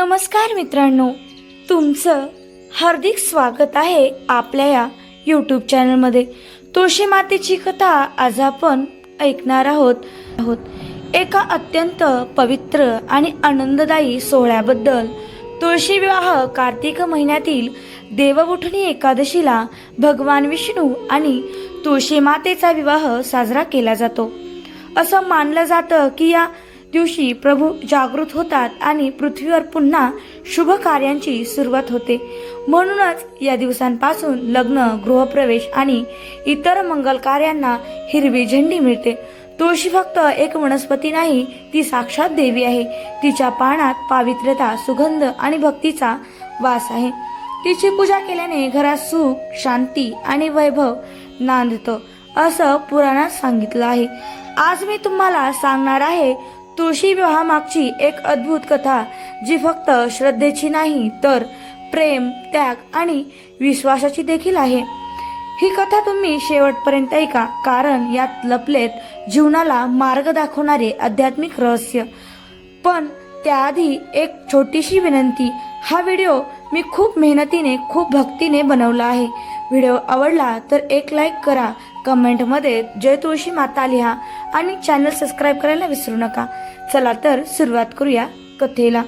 नमस्कार मित्रांनो तुमचं हार्दिक स्वागत आहे आपल्या या यूट्यूब चॅनलमध्ये तुळशी मातेची कथा आज आपण ऐकणार आहोत. आहोत. एका अत्यंत पवित्र आणि आनंददायी सोहळ्याबद्दल तुळशी विवाह कार्तिक महिन्यातील देवउठणी एकादशीला भगवान विष्णू आणि तुळशी मातेचा विवाह साजरा केला जातो. असं मानलं जातं की या दिवशी प्रभू जागृत होतात आणि पृथ्वीवर पुन्हा शुभ कार्यांची सुरुवात होते. म्हणूनच या दिवसांपासून लग्न गृहप्रवेश आणि इतर मंगल कार्यांना हिरवी झेंडी मिळते. तुळशी फक्त एक वनस्पती नाही ती साक्षात देवी आहे. तिच्या पानात पावित्र्यता सुगंध आणि भक्तीचा वास आहे. तिची पूजा केल्याने घरात सुख शांती आणि वैभव नांदतं असं पुराणात सांगितलं आहे. आज मी तुम्हाला सांगणार आहे तुळशी विवाहामागची एक अद्भुत कथा जी फक्त श्रद्धेची नाही तर प्रेम त्याग आणि विश्वासाची देखील आहे. ही कथा तुम्ही शेवटपर्यंत ऐका कारण यात लपलेत जीवनाला मार्ग दाखवणारे आध्यात्मिक रहस्य. पण त्याआधी एक छोटीशी विनंती हा व्हिडिओ मी खूप मेहनतीने खूप भक्तीने बनवला आहे. व्हिडिओ आवडला तर एक लाईक करा कमेंटमध्ये जय तुळशी माता लिहा आणि चॅनल सबस्क्राईब करायला विसरू नका. चला तर सुरुवात करूया कथेला.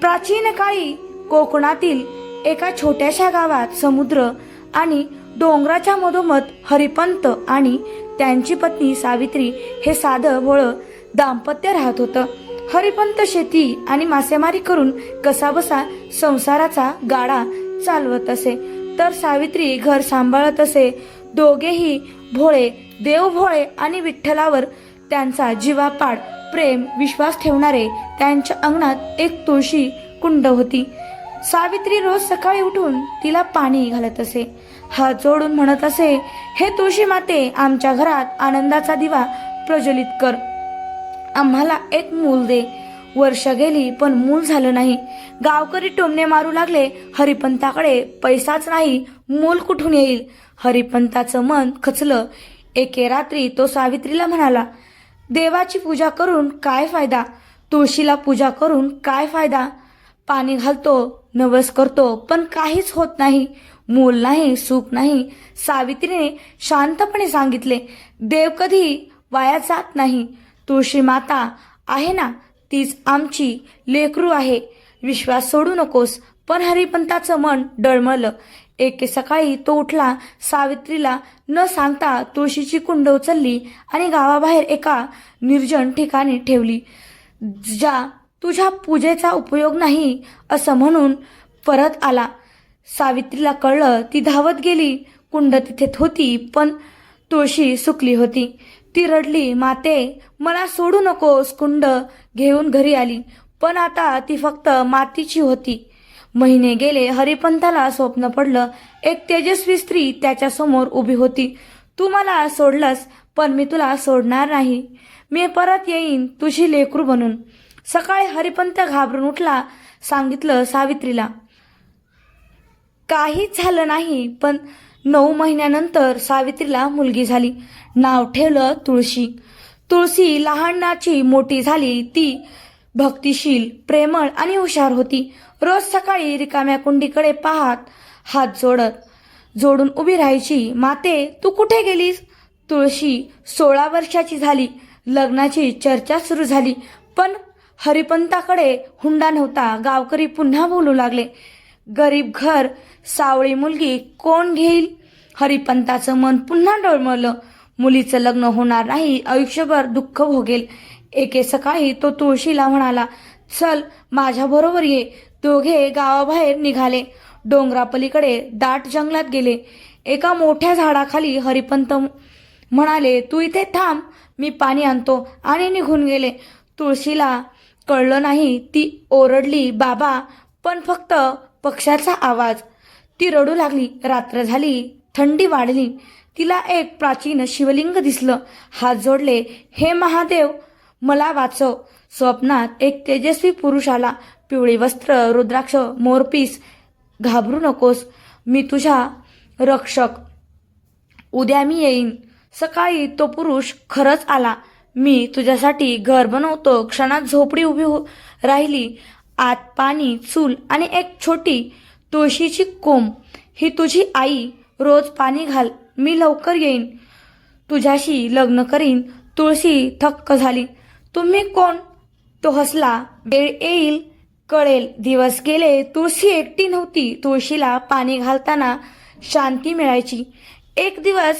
प्राचीन काळी कोकणातील एका छोट्याशा गावात समुद्र आणि डोंगराच्या मधोमध हरिपंत आणि त्यांची पत्नी सावित्री हे साधं भोळं दाम्पत्य राहत होतं. हरिपंत शेती आणि मासेमारी करून कसाबसा संसाराचा गाडा चालवत असे. तर सावित्री घर सांभाळत असे. दोघेही भोळे देव भोळे आणि विठ्ठलावर त्यांचा जीवापाड प्रेम विश्वास ठेवणारे त्यांच्या अंगणात एक तुळशी कुंड होती. सावित्री रोज सकाळी उठून तिला पाणी घालत असे. हात जोडून म्हणत असे हे तुळशी माते आमच्या घरात आनंदाचा दिवा प्रज्वलित कर. आम्हाला एक मूल दे. वर्ष गेली पण मूल झालं नाही. गावकरी टोमणे मारू लागले. हरिपंताकडे पैसाच नाही. मूल कुठून येईल? हरिपंताचं मन खचलं. एके रात्री तो सावित्रीला म्हणाला देवाची पूजा करून काय फायदा? तुळशीला पूजा करून काय फायदा? पाणी घालतो नवस करतो पण काहीच होत नाही. मूल नाही सुख नाही. सावित्रीने शांतपणे सांगितले देव कधी वाया जात नाही. तुळशी माता आहे ना? तीच आमची लेकरू आहे. विश्वास सोडू नकोस. पण हरिपंताचं मन डळमळलं. एके सकाळी तो उठला सावित्रीला न सांगता तुळशीची कुंड उचलली आणि गावाबाहेर एका निर्जन ठिकाणी ठेवली ज्या तुझ्या पूजेचा उपयोग नाही असं म्हणून परत आला. सावित्रीला कळलं ती धावत गेली कुंड तिथे होती पण तुळशी सुकली होती. ती रडली माते मला सोडू नकोस कुंड घेऊन घरी आली. पण आता ती फक्त मातीची होती. महिने गेले हरिपंथाला स्वप्न पडलं. एक तेजस्वी स्त्री त्याच्यासमोर उभी होती. तू मला सोडलंस पण मी तुला सोडणार नाही. मी परत येईन तुझी लेकरू बनून. सकाळी हरिपंत घाबरून उठला सांगितलं सावित्रीला. काहीच झालं नाही पण नऊ महिन्यानंतर सावित्रीला मुलगी झाली. नाव ठेवलं तुळशी. तुळशी लहानाची मोठी झाली. ती भक्तिशील प्रेमळ आणि हुशार होती. रोज सकाळी रिकाम्या कुंडीकडे पाहत हात जोडत. जोडून उभी राहायची माते तू कुठे गेलीस? तुळशी सोळा वर्षाची झाली. लग्नाची चर्चा सुरू झाली. पण हरिपंताकडे हुंडा नव्हता. गावकरी पुन्हा बोलू लागले गरीब घर सावळी मुलगी कोण घेईल? हरिपंताचं मन पुन्हा डळमळलं मुलीचं लग्न होणार नाही. आयुष्यभर दुःख भोगेल. एके सकाळी तो तुळशीला म्हणाला चल माझ्याबरोबर ये. दोघे गावाबाहेर निघाले. डोंगरापलीकडे दाट जंगलात गेले. एका मोठ्या झाडाखाली हरिपंत म्हणाले तू इथे थांब मी पाणी आणतो. आणि निघून गेले. तुळशीला कळलं नाही ती ओरडली बाबा पण फक्त पक्षाचा आवाज. ती रडू लागली. रात्र झाली थंडी वाढली. तिला एक प्राचीन शिवलिंग दिसलं. हात जोडले हे महादेव मला वाचव. स्वप्नात एक तेजस्वी पुरुष आला. पिवळी वस्त्र रुद्राक्ष मोरपीस. घाबरू नकोस. मी तुझा रक्षक. उद्या मी येईन. सकाळी तो पुरुष खरंच आला. मी तुझ्यासाठी घर बनवतो. क्षणात झोपडी उभी हो राहिली. आत पाणी चूल आणि एक छोटी तुळशीची कोंब. ही तुझी आई. रोज पाणी घाल. मी लवकर येईन. तुझ्याशी लग्न करीन. तुळशी थक्क झाली. तुम्ही कोण? तो हसला. वेळ येईल कळेल. दिवस गेले तुळशी एकटी नव्हती. तुळशीला पाणी घालताना शांती मिळायची. एक दिवस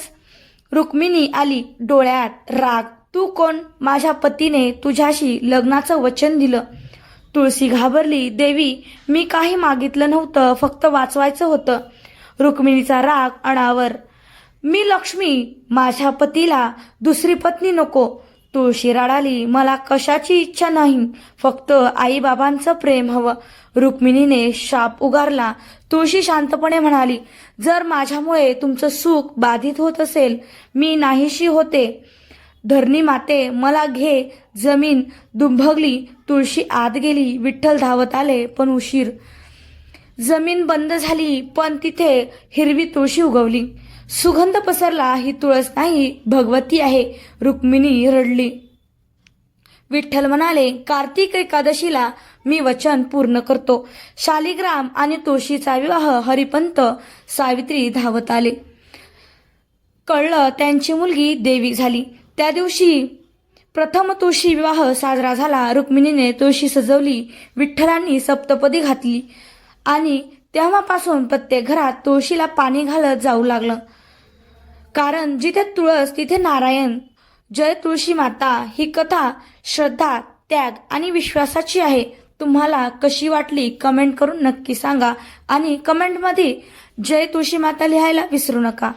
रुक्मिणी आली डोळ्यात. राग तू कोण? माझ्या पतीने तुझ्याशी लग्नाचं वचन दिलं. तुळशी घाबरली. देवी मी काही मागितलं नव्हतं. फक्त वाचवायचं होतं. रुक्मिणीचा राग अणावर मी लक्ष्मी माझ्या पतीला दुसरी पत्नी नको. तुळशी रडाली मला कशाची इच्छा नाही. फक्त आईबाबांचं प्रेम हवं. रुक्मिणीने शाप उगारला. तुळशी शांतपणे म्हणाली जर माझ्यामुळे तुमचं सुख बाधित होत असेल मी नाहीशी होते. धरणी माते मला घे. जमीन दुंभगली तुळशी आत गेली विठ्ठल धावत आले पण उशीर. जमीन बंद झाली पण तिथे हिरवी तुळशी उगवली. सुगंध पसरला ही तुळस नाही भगवती आहे रुक्मिणी रडली. विठ्ठल म्हणाले कार्तिक एकादशीला मी वचन पूर्ण करतो. शालिग्राम आणि तुळशीचा विवाह हरिपंत सावित्री धावत आले. कळलं त्यांची मुलगी देवी झाली. त्या दिवशी प्रथम तुळशी विवाह साजरा झाला. रुक्मिणीने तुळशी सजवली विठ्ठलांनी सप्तपदी घातली आणि तेव्हापासून प्रत्येक घरात तुळशीला पाणी घालत जाऊ लागलं. कारण जिथे तुळस तिथे नारायण. जय तुळशी माता ही कथा श्रद्धा त्याग आणि विश्वासाची आहे. तुम्हाला कशी वाटली कमेंट करून नक्की सांगा आणि कमेंटमध्ये जय तुळशी माता लिहायला विसरू नका.